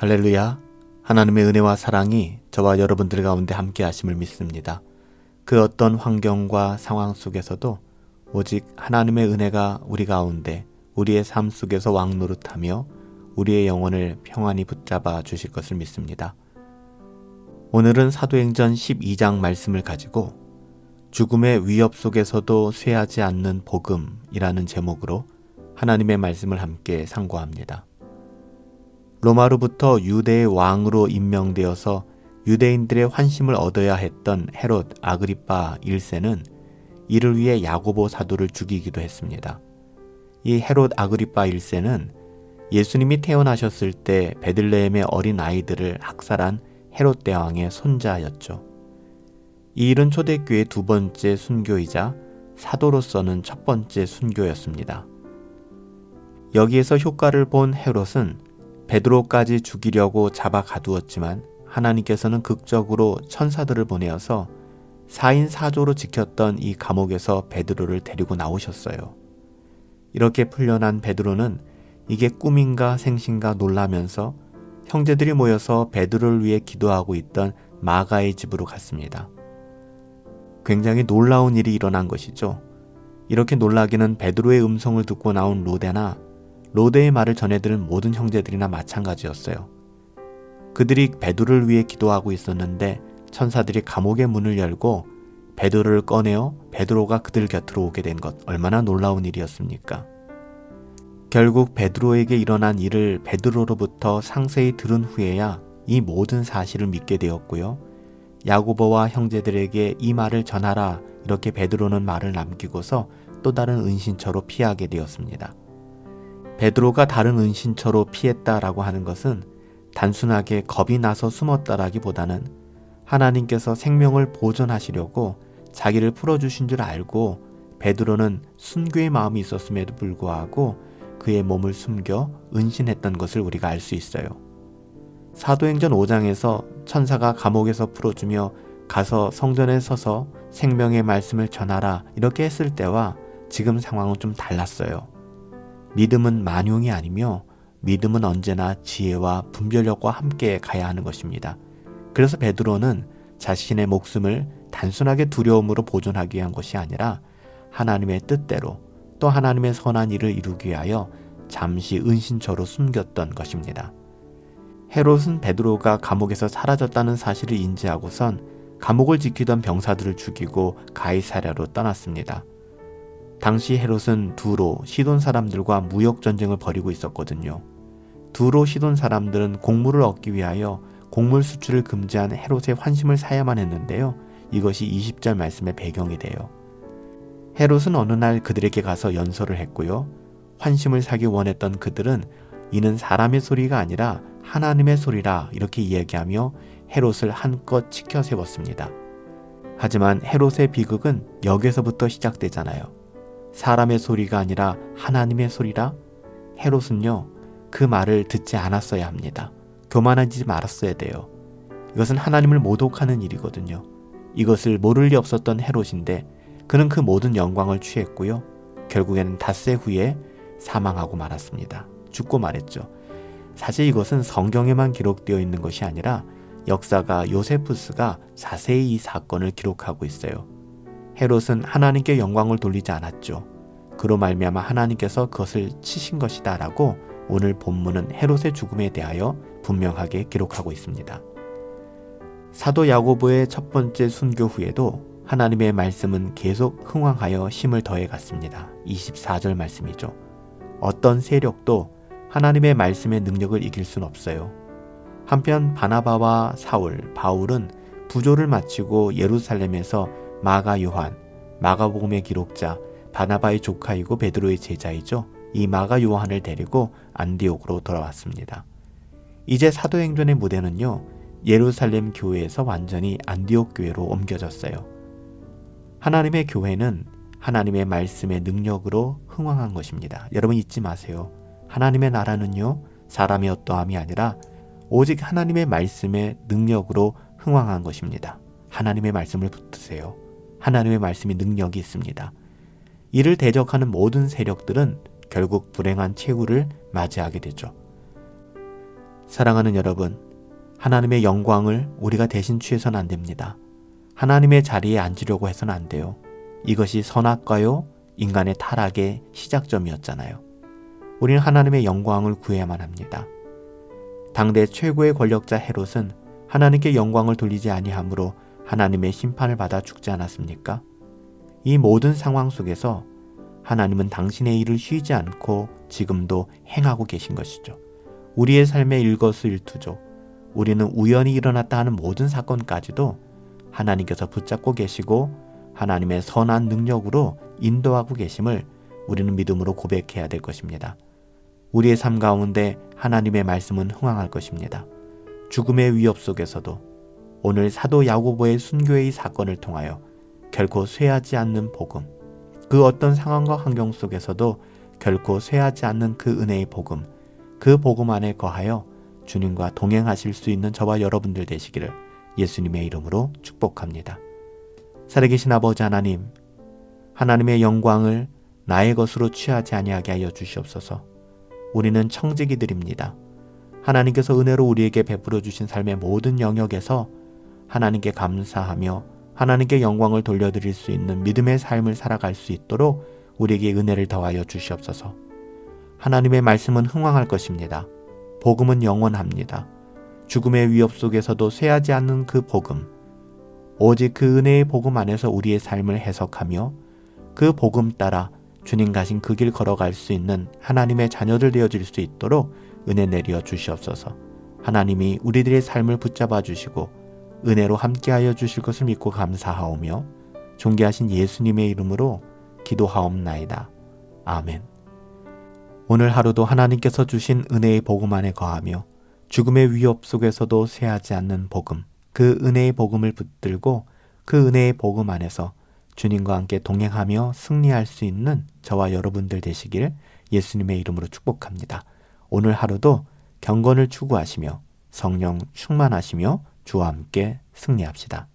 할렐루야. 하나님의 은혜와 사랑이 저와 여러분들 가운데 함께 하심을 믿습니다. 그 어떤 환경과 상황 속에서도 오직 하나님의 은혜가 우리 가운데 우리의 삶 속에서 왕노릇하며 우리의 영혼을 평안히 붙잡아 주실 것을 믿습니다. 오늘은 사도행전 12장 말씀을 가지고 죽음의 위협 속에서도 쇠하지 않는 복음이라는 제목으로 하나님의 말씀을 함께 상고합니다. 로마로부터 유대의 왕으로 임명되어서 유대인들의 환심을 얻어야 했던 헤롯 아그리파 1세는 이를 위해 야고보 사도를 죽이기도 했습니다. 이 헤롯 아그리파 1세는 예수님이 태어나셨을 때 베들레헴의 어린 아이들을 학살한 헤롯 대왕의 손자였죠. 이 일은 초대교회 두 번째 순교이자 사도로서는 첫 번째 순교였습니다. 여기에서 효과를 본 헤롯은 베드로까지 죽이려고 잡아 가두었지만 하나님께서는 극적으로 천사들을 보내어서 4인 4조로 지켰던 이 감옥에서 베드로를 데리고 나오셨어요. 이렇게 풀려난 베드로는 이게 꿈인가 생신가 놀라면서 형제들이 모여서 베드로를 위해 기도하고 있던 마가의 집으로 갔습니다. 굉장히 놀라운 일이 일어난 것이죠. 이렇게 놀라기는 베드로의 음성을 듣고 나온 로데나 로데의 말을 전해들은 모든 형제들이나 마찬가지였어요. 그들이 베드로를 위해 기도하고 있었는데 천사들이 감옥의 문을 열고 베드로를 꺼내어 베드로가 그들 곁으로 오게 된 것 얼마나 놀라운 일이었습니까? 결국 베드로에게 일어난 일을 베드로로부터 상세히 들은 후에야 이 모든 사실을 믿게 되었고요. 야고보와 형제들에게 이 말을 전하라 이렇게 베드로는 말을 남기고서 또 다른 은신처로 피하게 되었습니다. 베드로가 다른 은신처로 피했다라고 하는 것은 단순하게 겁이 나서 숨었다라기보다는 하나님께서 생명을 보존하시려고 자기를 풀어주신 줄 알고 베드로는 순교의 마음이 있었음에도 불구하고 그의 몸을 숨겨 은신했던 것을 우리가 알 수 있어요. 사도행전 5장에서 천사가 감옥에서 풀어주며 가서 성전에 서서 생명의 말씀을 전하라 이렇게 했을 때와 지금 상황은 좀 달랐어요. 믿음은 만용이 아니며 믿음은 언제나 지혜와 분별력과 함께 가야 하는 것입니다. 그래서 베드로는 자신의 목숨을 단순하게 두려움으로 보존하기 위한 것이 아니라 하나님의 뜻대로 또 하나님의 선한 일을 이루기 위하여 잠시 은신처로 숨겼던 것입니다. 헤롯은 베드로가 감옥에서 사라졌다는 사실을 인지하고선 감옥을 지키던 병사들을 죽이고 가이사랴로 떠났습니다. 당시 헤롯은 두로 시돈 사람들과 무역 전쟁을 벌이고 있었거든요. 두로 시돈 사람들은 곡물을 얻기 위하여 곡물 수출을 금지한 헤롯의 환심을 사야만 했는데요. 이것이 20절 말씀의 배경이 돼요. 헤롯은 어느 날 그들에게 가서 연설을 했고요. 환심을 사기 원했던 그들은 이는 사람의 소리가 아니라 하나님의 소리라 이렇게 이야기하며 헤롯을 한껏 치켜 세웠습니다. 하지만 헤롯의 비극은 여기서부터 시작되잖아요. 사람의 소리가 아니라 하나님의 소리라 헤롯은요 그 말을 듣지 않았어야 합니다. 교만하지 말았어야 돼요. 이것은 하나님을 모독하는 일이거든요. 이것을 모를 리 없었던 헤롯인데 그는 그 모든 영광을 취했고요. 결국에는 닷새 후에 사망하고 말았습니다. 죽고 말했죠. 사실 이것은 성경에만 기록되어 있는 것이 아니라 역사가 요세푸스가 자세히 이 사건을 기록하고 있어요. 헤롯은 하나님께 영광을 돌리지 않았죠. 그로 말미암아 하나님께서 그것을 치신 것이다라고 오늘 본문은 헤롯의 죽음에 대하여 분명하게 기록하고 있습니다. 사도 야고보의 첫 번째 순교 후에도 하나님의 말씀은 계속 흥황하여 힘을 더해 갔습니다. 24절 말씀이죠. 어떤 세력도 하나님의 말씀의 능력을 이길 순 없어요. 한편 바나바와 사울, 바울은 부조를 마치고 예루살렘에서 마가 요한, 마가복음의 기록자, 바나바의 조카이고 베드로의 제자이죠. 이 마가 요한을 데리고 안디옥으로 돌아왔습니다. 이제 사도행전의 무대는요. 예루살렘 교회에서 완전히 안디옥 교회로 옮겨졌어요. 하나님의 교회는 하나님의 말씀의 능력으로 흥왕한 것입니다. 여러분 잊지 마세요. 하나님의 나라는요. 사람의 어떠함이 아니라 오직 하나님의 말씀의 능력으로 흥왕한 것입니다. 하나님의 말씀을 붙드세요. 하나님의 말씀이 능력이 있습니다. 이를 대적하는 모든 세력들은 결국 불행한 최후를 맞이하게 되죠. 사랑하는 여러분, 하나님의 영광을 우리가 대신 취해서는 안 됩니다. 하나님의 자리에 앉으려고 해서는 안 돼요. 이것이 선악과요, 인간의 타락의 시작점이었잖아요. 우리는 하나님의 영광을 구해야만 합니다. 당대 최고의 권력자 헤롯은 하나님께 영광을 돌리지 아니하므로 하나님의 심판을 받아 죽지 않았습니까? 이 모든 상황 속에서 하나님은 당신의 일을 쉬지 않고 지금도 행하고 계신 것이죠. 우리의 삶의 일거수일투족, 우리는 우연히 일어났다 하는 모든 사건까지도 하나님께서 붙잡고 계시고 하나님의 선한 능력으로 인도하고 계심을 우리는 믿음으로 고백해야 될 것입니다. 우리의 삶 가운데 하나님의 말씀은 흥황할 것입니다. 죽음의 위협 속에서도 오늘 사도 야고보의 순교의 사건을 통하여 결코 쇠하지 않는 복음, 그 어떤 상황과 환경 속에서도 결코 쇠하지 않는 그 은혜의 복음, 그 복음 안에 거하여 주님과 동행하실 수 있는 저와 여러분들 되시기를 예수님의 이름으로 축복합니다. 살아계신 아버지 하나님, 하나님의 영광을 나의 것으로 취하지 아니하게 하여 주시옵소서. 우리는 청지기들입니다. 하나님께서 은혜로 우리에게 베풀어 주신 삶의 모든 영역에서 하나님께 감사하며 하나님께 영광을 돌려드릴 수 있는 믿음의 삶을 살아갈 수 있도록 우리에게 은혜를 더하여 주시옵소서. 하나님의 말씀은 흥왕할 것입니다. 복음은 영원합니다. 죽음의 위협 속에서도 쇠하지 않는 그 복음, 오직 그 은혜의 복음 안에서 우리의 삶을 해석하며 그 복음 따라 주님 가신 그 길 걸어갈 수 있는 하나님의 자녀들 되어질 수 있도록 은혜 내려 주시옵소서. 하나님이 우리들의 삶을 붙잡아 주시고 은혜로 함께하여 주실 것을 믿고 감사하오며 존귀하신 예수님의 이름으로 기도하옵나이다. 아멘. 오늘 하루도 하나님께서 주신 은혜의 복음 안에 거하며 죽음의 위협 속에서도 쇠하지 않는 복음, 그 은혜의 복음을 붙들고 그 은혜의 복음 안에서 주님과 함께 동행하며 승리할 수 있는 저와 여러분들 되시길 예수님의 이름으로 축복합니다. 오늘 하루도 경건을 추구하시며 성령 충만하시며 주와 함께 승리합시다.